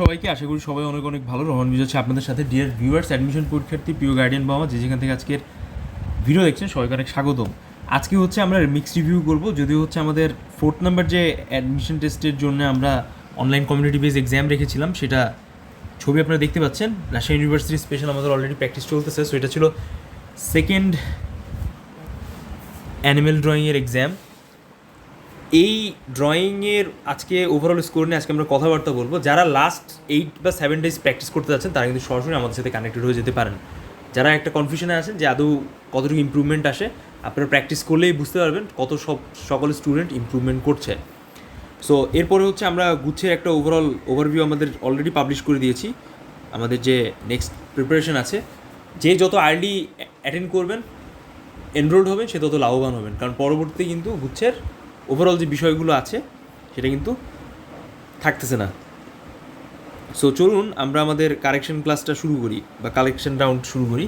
সবাইকে আশা করি সবাই অনেক অনেক ভালো। রহমান বিজয় হচ্ছে আপনাদের সাথে ডিয়ার ভিউয়ার্স অ্যাডমিশন পরীক্ষার্থী, প্রিয় গার্ডিয়ান বাবা যে যেখান থেকে আজকের ভিডিও দেখছেন, সবাইকে অনেক স্বাগতম। আজকে হচ্ছে আমরা মিক্স রিভিউ করব, যদিও হচ্ছে আমাদের ফোর্থ নাম্বার যে অ্যাডমিশন টেস্টের জন্য আমরা অনলাইন কমিউনিটি বেস এক্সাম রেখেছিলাম, সেটা ছবি আপনারা দেখতে পাচ্ছেন। রাজশাহী ইউনিভার্সিটি স্পেশাল আমাদের অলরেডি প্র্যাকটিস চলতেছে সো এটা ছিল সেকেন্ড অ্যানিমেল ড্রয়িংয়ের এক্সাম এই ড্রয়িংয়ের আজকে ওভারঅল স্কোর নিয়ে আজকে আমরা কথাবার্তা বলব। যারা লাস্ট এইট বা সেভেন ডেজ প্র্যাকটিস করতে যাচ্ছেন, তারা কিন্তু সরাসরি আমাদের সাথে কানেক্টেড হয়ে যেতে পারেন। যারা একটা কনফিউশনে আছেন যে আদৌ কতটুকু ইম্প্রুভমেন্ট আসে, আপনারা প্র্যাকটিস করলেই বুঝতে পারবেন কত সব, সকল স্টুডেন্ট ইম্প্রুভমেন্ট করছে। সো এরপরে হচ্ছে আমরা গুচ্ছের একটা ওভারঅল ওভারভিউ আমাদের অলরেডি পাবলিশ করে দিয়েছি। আমাদের যে নেক্সট প্রিপারেশন আছে, যে যত আর্লি অ্যাটেন্ড করবেন এনরোল্ড হবেন, সে তত লাভবান হবেন। কারণ পরবর্তীতে কিন্তু গুচ্ছের ওভারঅল যে বিষয়গুলো আছে সেটা কিন্তু থাকতেছে না। সো চলুন আমরা আমাদের কারেকশন ক্লাসটা শুরু করি বা কালেকশন রাউন্ড শুরু করি।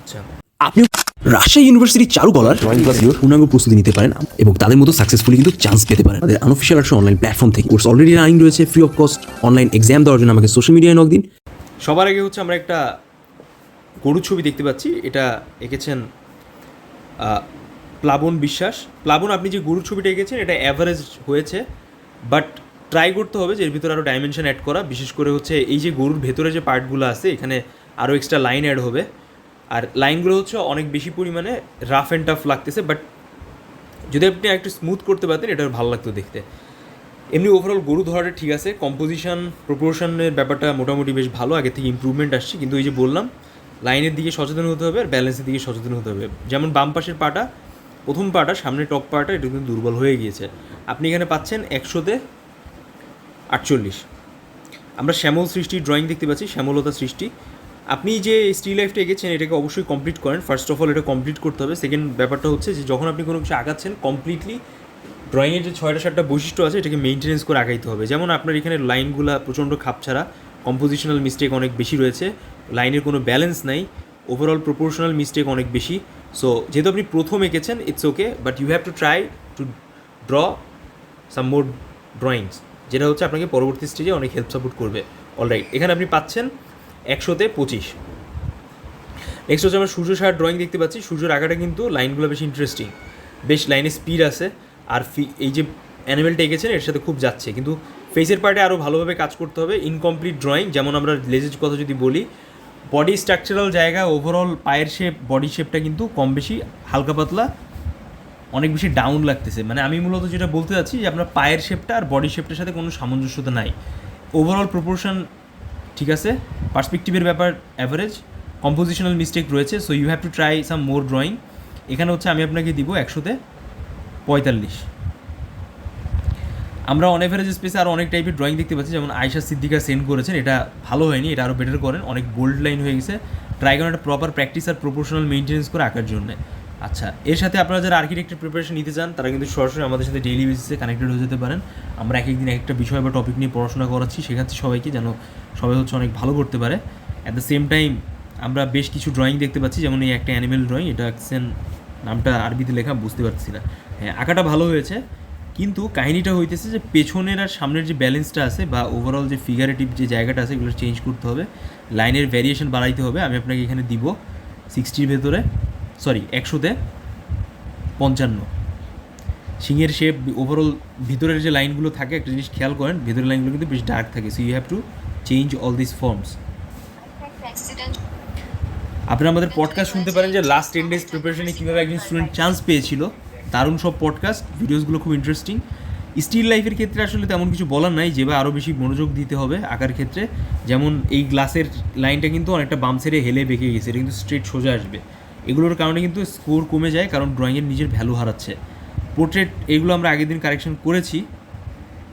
আচ্ছা। আপনিও রাজশাহী ইউনিভার্সিটি চালু করার ড্রয়িং ক্লাসগুলোর পূর্ণাঙ্গ প্রস্তুতি নিতে পারেন এবং তাদের মতো সাকসেসফুলি কিন্তু চান্স পেতে পারেন। আমাদের আনঅফিসিয়াল একটা অনলাইন প্ল্যাটফর্ম থেকে কোর্স অলরেডি রানিং রয়েছে free of cost online exam দেওয়ার জন্য আমাকে সোশ্যাল মিডিয়ায় নক দিন। সবার আগে হচ্ছে আমরা একটা গরুর ছবি দেখতে পাচ্ছি। এটা এঁকেছেন প্লাবন বিশ্বাস। প্লাবন, আপনি যে গরুর ছবিটা এঁকেছেন, এটা অ্যাভারেজ হয়েছে বাট ট্রাই করতে হবে যে এর ভিতরে আরও ডাইমেনশন অ্যাড করা। বিশেষ করে হচ্ছে এই যে গরুর ভেতরে যে পার্টগুলো আছে, এখানে আরও এক্সট্রা লাইন অ্যাড হবে। আর লাইনগুলো হচ্ছে অনেক বেশি পরিমাণে রাফ অ্যান্ড টাফ লাগতেছে বাট যদি আপনি একটু স্মুথ করতে পারতেন, এটা ভালো লাগতো দেখতে। এমনি ওভারঅল গরু ধরাটা ঠিক আছে কম্পোজিশন প্রপোর্শনের ব্যাপারটা মোটামুটি বেশ ভালো, আগে থেকে ইম্প্রুভমেন্ট আসছে। কিন্তু ওই যে বললাম লাইনের দিকে সচেতন হতে হবে আর ব্যালেন্সের দিকে সচেতন হতে হবে। যেমন বাম পাশের পাটা প্রথম পাটা, সামনে টপ পাটা, এটা কিন্তু দুর্বল হয়ে গিয়েছে। আপনি এখানে পাচ্ছেন একশোতে আটচল্লিশ। আমরা শ্যামল সৃষ্টির ড্রয়িং দেখতে পাচ্ছি, শ্যামলতা সৃষ্টি। আপনি যে স্টিল লাইফটা এঁকেছেন, এটাকে অবশ্যই কমপ্লিট করেন। ফার্স্ট অফ অল এটা কমপ্লিট করতে হবে। সেকেন্ড ব্যাপারটা হচ্ছে যে, যখন আপনি কোনো কিছু আঁকাচ্ছেন কমপ্লিটলি ড্রয়িংয়ের যে ছয়টা, সাতটা বৈশিষ্ট্য আছে, এটাকে মেনটেনেন্স করে আঁকাইতে হবে। যেমন আপনার এখানে লাইনগুলো প্রচণ্ড খাপছাড়া কম্পোজিশনাল মিস্টেক অনেক বেশি রয়েছে লাইনের কোনো ব্যালেন্স নাই ওভারঅল প্রপোর্শনাল মিস্টেক অনেক বেশি। সো যেহেতু আপনি প্রথম এঁকেছেন it's okay but you have to try to draw some more drawings যেটা হচ্ছে আপনাকে পরবর্তী স্টেজে অনেক হেল্প সাপোর্ট করবে। অলরাইট এখানে আপনি পাচ্ছেন একশোতে পঁচিশ। নেক্সট হচ্ছে আমরা সূর্য সার ড্রয়িং দেখতে পাচ্ছি। সূর্যের আঁকাটা কিন্তু লাইনগুলো বেশ ইন্টারেস্টিং বেশ লাইনে স্পিড আছে। আর ফি এই যে অ্যানিমেলটা এঁকেছেন, এর সাথে খুব যাচ্ছে। কিন্তু ফেসের পার্টে আরও ভালোভাবে কাজ করতে হবে। ইনকমপ্লিট ড্রয়িং যেমন আমরা লেজের কথা যদি বলি বডি স্ট্রাকচারাল জায়গা ওভারঅল পায়ের শেপ বডি শেপটা কিন্তু কম বেশি হালকা পাতলা, অনেক বেশি ডাউন লাগতেছে। মানে আমি মূলত যেটা বলতে চাচ্ছি যে আপনার পায়ের শেপটা আর বডি শেপটার সাথে কোনো সামঞ্জস্যতা নাই। ওভারঅল প্রপোর্শন ঠিক আছে পার্সপেক্টিভের ব্যাপার অ্যাভারেজ কম্পোজিশনাল মিস্টেক রয়েছে so you have to try some more drawing এখানে হচ্ছে আমি আপনাকে দিব একশোতে পঁয়তাল্লিশ। আমরা অন এভারেজ স্পেসে আরও অনেক টাইপের ড্রয়িং দেখতে পাচ্ছি, যেমন আয়সা সিদ্দিকা সেন্ড করেছেন, এটা ভালো হয়নি, এটা আরও বেটার করেন, অনেক বোল্ড লাইন হয়ে গেছে। ট্রাই একটা প্রপার প্র্যাকটিস আর প্রপোর্শনাল মেনটেন্স করে আঁকার জন্য। আচ্ছা এর সাথে আপনারা যারা আর্কিটেক্টের প্রিপারেশন নিতে চান, তারা কিন্তু সরাসরি আমাদের সাথে ডেইলি বেসিসে কানেক্টেড হয়ে যেতে পারেন। আমরা এক একদিন একটা বিষয় বা টপিক নিয়ে পড়াশোনা করাচ্ছি, শেখাচ্ছি সবাইকে যেন সবাই হচ্ছে অনেক ভালো করতে পারে। অ্যাট দ্য সেম টাইম আমরা বেশ কিছু ড্রয়িং দেখতে পাচ্ছি, যেমন এই একটা অ্যানিমেল ড্রয়িং এটা আঁকছেন নামটা আরবিতে লেখা, বুঝতে পারছি না। হ্যাঁ আঁকাটা ভালো হয়েছে। কিন্তু কাহিনীটা হইতেছে যে পেছনের আর সামনের যে ব্যালেন্সটা আছে বা ওভারঅল যে ফিগারেটিভ যে জায়গাটা আছে এগুলো চেঞ্জ করতে হবে। লাইনের ভ্যারিয়েশন বাড়াইতে হবে। আমি আপনাকে এখানে দিব সিক্সটির ভেতরে সরি একশোতে পঞ্চান্ন। সিংয়ের শেপ ওভারঅল ভিতরের যে লাইনগুলো থাকে একটা জিনিস খেয়াল করেন ভেতরের লাইনগুলো কিন্তু বেশ ডার্ক থাকে। So you have to change all this forms আপনারা আমাদের পডকাস্ট শুনতে পারেন যে লাস্ট টেন ডেজ প্রিপারেশনে কীভাবে একজন স্টুডেন্ট চান্স পেয়েছিল। দারুণ সব পডকাস্ট ভিডিওসগুলো খুব ইন্টারেস্টিং স্টিল লাইফের ক্ষেত্রে আসলে তেমন কিছু বলার নাই যেভাবে আরও বেশি মনোযোগ দিতে হবে আঁকার ক্ষেত্রে। যেমন এই গ্লাসের লাইনটা কিন্তু অনেকটা বাম সাইডে হেলে বেঁকে গেছে, এটা কিন্তু স্ট্রেট সোজা আসবে। এগুলোর কারণে কিন্তু স্কোর কমে যায়, কারণ ড্রয়িংয়ের নিজের ভ্যালু হারাচ্ছে। পোর্ট্রেট এগুলো আমরা আগের দিন কারেকশন করেছি।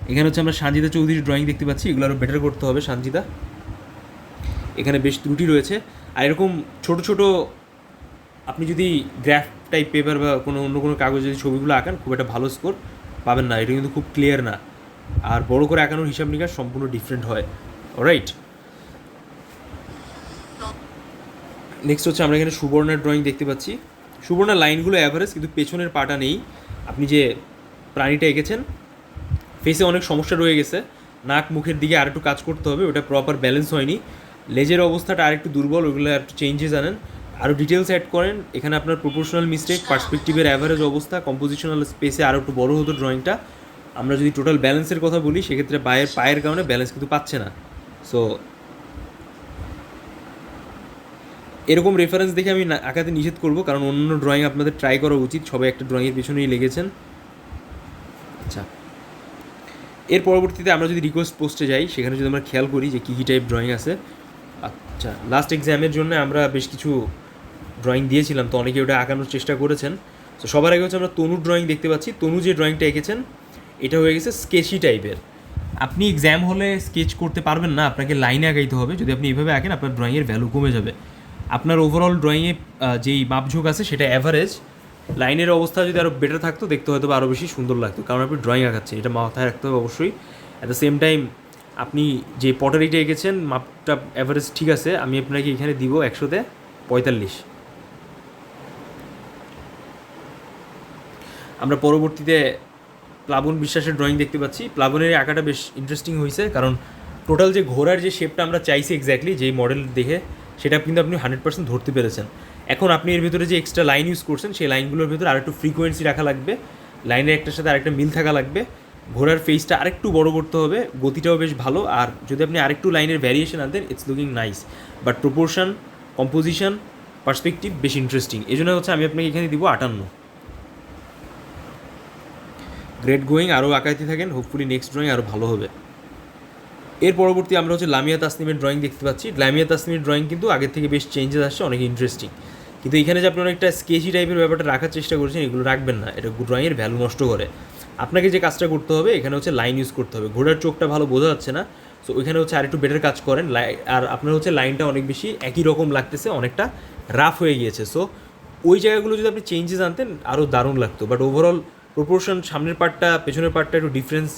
এখানে হচ্ছে আমরা সানজিদা চৌধুরীর ড্রয়িং দেখতে পাচ্ছি, এগুলো আরও বেটার করতে হবে সানজিদা। এখানে বেশ ত্রুটি রয়েছে। আর এরকম ছোট ছোট, আপনি যদি গ্রাফ টাইপ পেপার বা কোনো অন্য কোনো কাগজে যদি ছবিগুলো আঁকান, খুব একটা ভালো স্কোর পাবেন না। এটা কিন্তু খুব ক্লিয়ার না। আর বড় করে আঁকানোর হিসাব নিকাশ সম্পূর্ণ ডিফারেন্ট হয়। রাইট নেক্সট হচ্ছে আমরা এখানে সুবর্ণের ড্রয়িং দেখতে পাচ্ছি। সুবর্ণের লাইনগুলো অ্যাভারেজ কিন্তু পেছনের পাটা নেই। আপনি যে প্রাণীটা এঁকেছেন ফেসে অনেক সমস্যা রয়ে গেছে। নাক মুখের দিকে আর একটু কাজ করতে হবে, ওটা প্রপার ব্যালেন্স হয়নি। লেজের অবস্থাটা আর একটু দুর্বল, ওগুলো একটু চেঞ্জেস আনেন। আরও ডিটেলস অ্যাড করেন। এখানে আপনার প্রপোর্শনাল মিস্টেক পার্সপেক্টিভের অ্যাভারেজ অবস্থা কম্পোজিশনাল স্পেসে আরও একটু বড়ো হতো ড্রয়িংটা আমরা যদি টোটাল ব্যালেন্সের কথা বলি, সেক্ষেত্রে পায়ের পায়ের কারণে ব্যালেন্স কিন্তু পাচ্ছে না। সো এরকম রেফারেন্স দেখে আমি আঁকাতে নিষেধ করব, কারণ অন্য ড্রয়িং আপনাদের ট্রাই করা উচিত। সবাই একটা ড্রয়িংয়ের পিছনেই লেগেছেন। আচ্ছা এর পরবর্তীতে আমরা যদি রিকোয়েস্ট পোস্টে যাই, সেখানে যদি আমরা খেয়াল করি যে কী কী টাইপ ড্রয়িং আছে। আচ্ছা লাস্ট এক্সামের জন্য আমরা বেশ কিছু ড্রয়িং দিয়েছিলাম, তো অনেকে ওটা আঁকানোর চেষ্টা করেছেন। তো সবার আগে হচ্ছে আমরা তনুর ড্রয়িং দেখতে পাচ্ছি। তনু যে ড্রয়িংটা এঁকেছেন, এটা হয়ে গেছে স্কেচি টাইপের আপনি এক্সাম হলে স্কেচ করতে পারবেন না, আপনাকে লাইনে আঁকাইতে হবে। যদি আপনি এইভাবে আঁকেন, আপনার ড্রয়িংয়ের ভ্যালু কমে যাবে। আপনার ওভারঅল ড্রয়িংয়ে যেই মাপঝোঁক আছে, সেটা অ্যাভারেজ লাইনের অবস্থা যদি আরও বেটার থাকতো, দেখতে হয়তো আরও বেশি সুন্দর লাগতো। কারণ আপনি ড্রয়িং আঁকাচ্ছেন, এটা মাথায় রাখতে হবে অবশ্যই। অ্যাট দ্য সেম টাইম আপনি যে পটারিটা এঁকেছেন, মাপটা অ্যাভারেজ ঠিক আছে। আমি আপনাকে এখানে দিব একশোতে পঁয়তাল্লিশ। আমরা পরবর্তীতে প্লাবন বিশ্বাসের ড্রয়িং দেখতে পাচ্ছি। প্লাবনের আঁকাটা বেশ ইন্টারেস্টিং হয়েছে কারণ টোটাল যে ঘোড়ার যে শেপটা আমরা চাইছি এক্স্যাক্টলি যেই মডেল দেখে, সেটা কিন্তু আপনি হান্ড্রেড পার্সেন্ট ধরতে পেরেছেন। এখন আপনি এর ভিতরে যে এক্সট্রা লাইন ইউজ করছেন, সেই লাইনগুলোর ভিতরে আরেকটু ফ্রিকোয়েন্সি রাখা লাগবে লাইনের একটার সাথে আরেকটা মিল থাকা লাগবে। ঘোড়ার ফেসটা আরেকটু বড় করতে হবে, গতিটাও বেশ ভালো, আর যদি আপনি আরেকটু লাইনের variation আনতেন it's looking nice but proportion composition perspective বেশ ইন্টারেস্টিং এই জন্য হচ্ছে আমি আপনাকে এখানে দিব আটান্ন। গ্রেট গোয়িং আরও আঁকাইতে থাকেন হোপফুলি নেক্সট ড্রয়িং আরও ভালো হবে। এর পরবর্তী আমরা হচ্ছে লামিয়া তাসনিমের ড্রয়িং দেখতে পাচ্ছি। লামিয়া তাসনিমের ড্রয়িং কিন্তু আগের থেকে বেশ চেঞ্জেস আসছে, অনেক ইন্টারেস্টিং কিন্তু এখানে যে আপনি অনেকটা স্কেচি টাইপের ব্যাপারটা রাখার চেষ্টা করেছেন, এগুলো রাখবেন না। এটা ড্রয়িংয়ের ভ্যালু নষ্ট করে। আপনাকে যে কাজটা করতে হবে, এখানে হচ্ছে লাইন ইউজ করতে হবে। ঘোড়ার চোখটা ভালো বোঝা যাচ্ছে না সো ওইখানে হচ্ছে আরেকটু বেটার কাজ করেন। আর আপনার হচ্ছে লাইনটা অনেক বেশি একই রকম লাগতেছে, অনেকটা রাফ হয়ে গিয়েছে। সো ওই জায়গাগুলো যদি আপনি চেঞ্জেস আনতেন, আরও দারুণ লাগতো। বাট ওভারঅল প্রপোর্শন সামনের পার্টটা পেছনের পার্টটা একটু ডিফারেন্স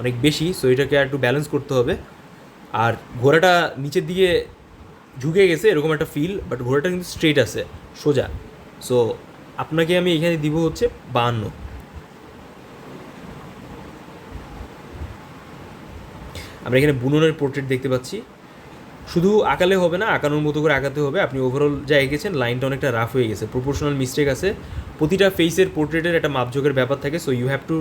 অনেক বেশি সো এটাকে একটু ব্যালেন্স করতে হবে। আর ঘোড়াটা নিচের দিকে ঝুঁকে গেছে, এরকম একটা ফিল বাট ঘোড়াটা কিন্তু স্ট্রেট আছে, সোজা। সো আপনাকে আমি এখানে দিব হচ্ছে বাহান্ন। আমরা এখানে বুননের পোর্ট্রেট দেখতে পাচ্ছি। শুধু আঁকালে হবে না, আঁকানোর মতো করে আঁকাতে হবে। আপনি ওভারঅল যা এঁকেছেন লাইনটা অনেকটা রাফ হয়ে গেছে। প্রপোর্শনাল মিস্টেক আছে। প্রতিটা ফেসের পোর্ট্রেটের একটা মাপযোগের ব্যাপার থাকে so you have to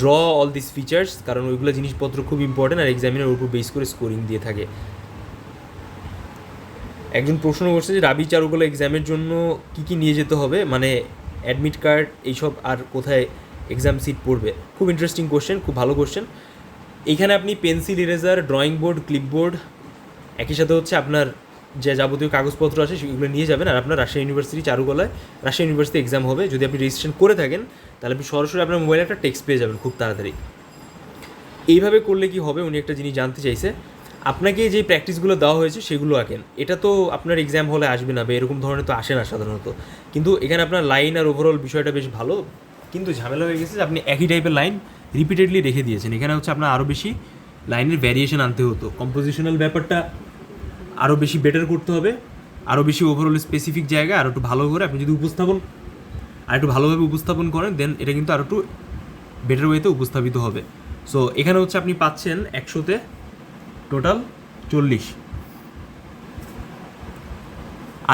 draw all this features কারণ ওইগুলো জিনিসপত্র খুব ইম্পর্টেন্ট আর এক্সামিনের উপর বেস করে স্কোরিং দিয়ে থাকে। একজন প্রশ্ন করছে যে, রাবি চারুকলা এক্সামের জন্য কি কি নিয়ে যেতে হবে? মানে অ্যাডমিট কার্ড এইসব আর কোথায় এক্সাম সিট পড়বে? খুব ইন্টারেস্টিং কোশ্চেন খুব ভালো কোশ্চেন এখানে আপনি pencil eraser drawing board clipboard একই সাথে হচ্ছে আপনার যে যাবতীয় কাগজপত্র আছে সেগুলো নিয়ে যাবেন আর আপনার রাজশাহী ইউনিভার্সিটি চারুকলায় রাজশাহী ইউনিভার্সিটি এক্সাম হবে। যদি আপনি রেজিস্ট্রেশন করে থাকেন, তাহলে আপনি সরাসরি আপনার মোবাইলে একটা টেক্সট পেয়ে যাবেন খুব তাড়াতাড়ি। এইভাবে করলে কি হবে? উনি একটা জিনিস জানতে চাইছে। আপনাকে যে প্র্যাকটিসগুলো দেওয়া হয়েছে সেগুলো আঁকেন। এটা তো আপনার এক্সাম হলে আসবে না বা এরকম ধরনের তো আসে না সাধারণত। কিন্তু এখানে আপনার লাইন আর ওভারঅল বিষয়টা বেশ ভালো। কিন্তু ঝামেলা হয়ে গেছে যে আপনি একই টাইপের লাইন রিপিটেডলি রেখে দিয়েছেন। এখানে হচ্ছে আপনার আরও বেশি লাইনের ভ্যারিয়েশন আনতে হতো। কম্পোজিশনাল ব্যাপারটা আরও বেশি বেটার করতে হবে আরও বেশি ওভারঅল স্পেসিফিক জায়গায় আরও একটু ভালো করে আপনি যদি উপস্থাপন, আর একটু ভালোভাবে উপস্থাপন করেন দেন এটা কিন্তু আরও একটু বেটার ওয়েতে উপস্থাপিত হবে। সো এখানে হচ্ছে আপনি পাচ্ছেন একশোতে টোটাল চল্লিশ।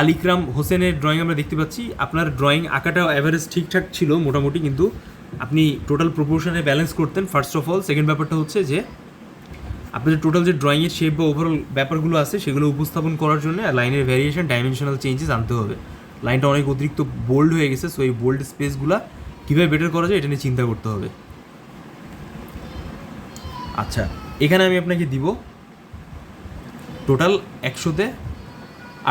আলিকরাম হোসেনের ড্রয়িং আমরা দেখতে পাচ্ছি। আপনার ড্রয়িং আঁকাটা অ্যাভারেজ ঠিকঠাক ছিল মোটামুটি, কিন্তু আপনি টোটাল প্রপোর্শনে ব্যালেন্স করতেন। ফার্স্ট অফ অল সেকেন্ড ব্যাপারটা হচ্ছে যে আপনাদের টোটাল যে ড্রয়িংয়ের শেপ বা ওভারঅল ব্যাপারগুলো আছে, সেগুলো উপস্থাপন করার জন্য লাইনের ভ্যারিয়েশন ডাইমেনশনাল চেঞ্জেস আনতে হবে। লাইনটা অনেক অতিরিক্ত বোল্ড হয়ে গেছে সো এই বোল্ড স্পেসগুলো কীভাবে বেটার করা যায় এটা নিয়ে চিন্তা করতে হবে। আচ্ছা এখানে আমি আপনাকে দিব টোটাল একশোতে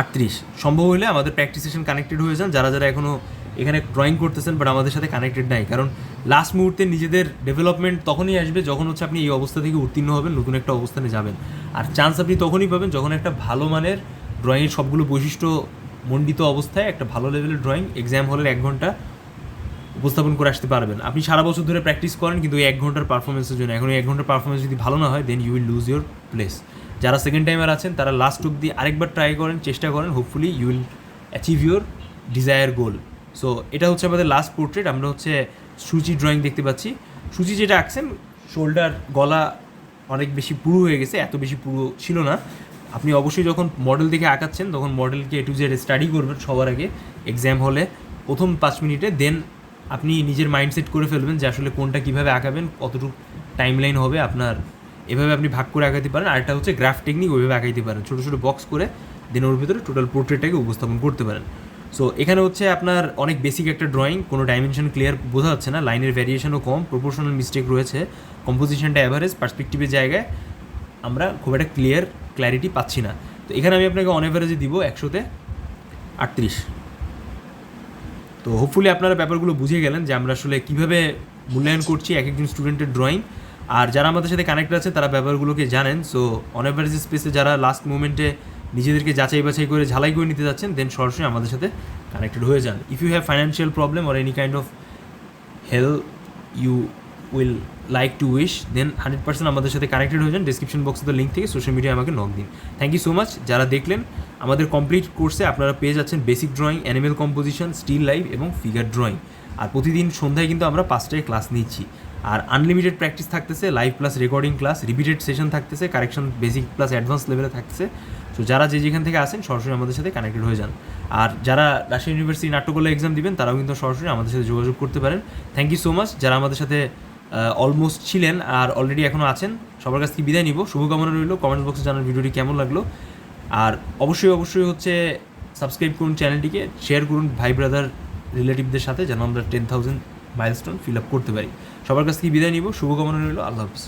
আটত্রিশ। সম্ভব হলে আমাদের প্র্যাকটিস সেশন কানেক্টেড হয়ে যান। যারা যারা এখনও এখানে ড্রয়িং করতেছেন বাট আমাদের সাথে কানেক্টেড নাই। কারণ লাস্ট মুহূর্তে নিজেদের ডেভেলপমেন্ট তখনই আসবে যখন হচ্ছে আপনি এই অবস্থা থেকে উত্তীর্ণ হবেন, নতুন একটা অবস্থানে যাবেন। আর চান্স আপনি তখনই পাবেন যখন একটা ভালো মানের ড্রয়িংয়ের সবগুলো বৈশিষ্ট্য মণ্ডিত অবস্থায় একটা ভালো লেভেলের ড্রয়িং এক্সাম হলের এক ঘণ্টা উপস্থাপন করে আসতে পারবেন। আপনি সারা বছর ধরে প্র্যাকটিস করেন, কিন্তু ওই এক ঘণ্টার পারফরমেন্সের জন্য। এখন এক ঘণ্টার পারফরমেন্স যদি ভালো না হয় then you will lose your place যারা সেকেন্ড টাইমার আছেন, তারা লাস্ট অব্দি আরেকবার ট্রাই করেন, চেষ্টা করেন। Hopefully you will achieve your desire goal so এটা হচ্ছে আমাদের লাস্ট পোর্ট্রেট আমরা হচ্ছে সুচি ড্রয়িং দেখতে পাচ্ছি। সুচি যেটা আঁকছেন শোল্ডার গলা অনেক বেশি পুরু হয়ে গেছে, এত বেশি পুরো ছিল না। আপনি অবশ্যই যখন মডেল দেখে আঁকাচ্ছেন, তখন মডেলকে এ টু জেড স্টাডি করবেন সবার আগে এক্সাম হলে প্রথম পাঁচ মিনিটে দেন আপনি নিজের মাইন্ডসেট করে ফেলবেন যে আসলে কোনটা কীভাবে আঁকাবেন, কতটুকু টাইমলাইন হবে আপনার। এভাবে আপনি ভাগ করে আঁকাতে পারেন। আরেকটা হচ্ছে গ্রাফ টেকনিক ওইভাবে আঁকাইতে পারেন। ছোটো ছোটো বক্স করে দেন ওর ভিতরে টোটাল পোর্ট্রেটটাকে উপস্থাপন করতে পারেন। সো এখানে হচ্ছে আপনার অনেক বেসিক একটা ড্রয়িং কোনো ডাইমেনশন ক্লিয়ার বোঝা যাচ্ছে না লাইনের ভ্যারিয়েশনও কম প্রপোর্শনাল মিস্টেক রয়েছে কম্পোজিশনটা অ্যাভারেজ পার্সপেক্টিভের জায়গায় আমরা খুব একটা ক্লিয়ার ক্ল্যারিটি পাচ্ছি না। তো এখানে আমি আপনাকে অন অ্যাভারেজে দিব একশোতে আটত্রিশ। তো হোপফুলি আপনারা ব্যাপারগুলো বুঝে গেলেন যে আমরা আসলে কীভাবে মূল্যায়ন করছি এক একজন স্টুডেন্টের ড্রয়িং আর যারা আমাদের সাথে কানেক্ট আছে, তারা ব্যাপারগুলোকে জানেন। সো অন অ্যাভারেজ স্পেসে যারা লাস্ট মোমেন্টে নিজেদেরকে যাচাই বাছাই করে ঝালাই করে নিতে যাচ্ছেন দেন সরাসরি আমাদের সাথে কানেক্টেড হয়ে যান। If you have financial problem or any kind of help you will like to wish then hundred percent আমাদের সাথে কানেক্টেড হয়ে যান। ডিসক্রিপশন বক্সে তো লিঙ্ক থেকে সোশ্যাল মিডিয়ায় আমাকে নক দিন। থ্যাংক ইউ সো মাচ যারা দেখলেন, আমাদের কমপ্লিট কোর্সে আপনারা পেয়ে যাচ্ছেন basic drawing animal composition still life এবং ফিগার ড্রয়িং আর প্রতিদিন সন্ধ্যায় কিন্তু আমরা পাঁচটায় ক্লাস নিচ্ছি। আর আনলিমিটেড প্র্যাকটিস থাকতেছে live plus recording class repeated session থাকতেছে কারেকশন বেসিক প্লাস অ্যাডভান্স লেভেলে থাকতেছে। সো যারা যে যেখান থেকে আসেন সরাসরি আমাদের সাথে কানেক্টেড হয়ে যান। আর যারা রাজশাহী ইউনিভার্সিটি নাট্যকলা এক্সাম দিবেন, তারাও কিন্তু সরাসরি আমাদের সাথে যোগাযোগ করতে পারেন। থ্যাংক ইউ সো মাচ যারা আমাদের সাথে অলমোস্ট ছিলেন আর অলরেডি এখনও আছেন, সবার কাছ থেকে বিদায় নিব। শুভকামনা রইল। কমেন্ট বক্সে জানার ভিডিওটি কেমন লাগল? আর অবশ্যই অবশ্যই হচ্ছে সাবস্ক্রাইব করুন চ্যানেলটিকে শেয়ার করুন ভাই ব্রাদার রিলেটিভদের সাথে, যেন আমরা ten thousand milestone fill up করতে পারি। সবার কাছ থেকে বিদায় নিব। শুভকামনা রইল। আল্লাহ হাফিজ।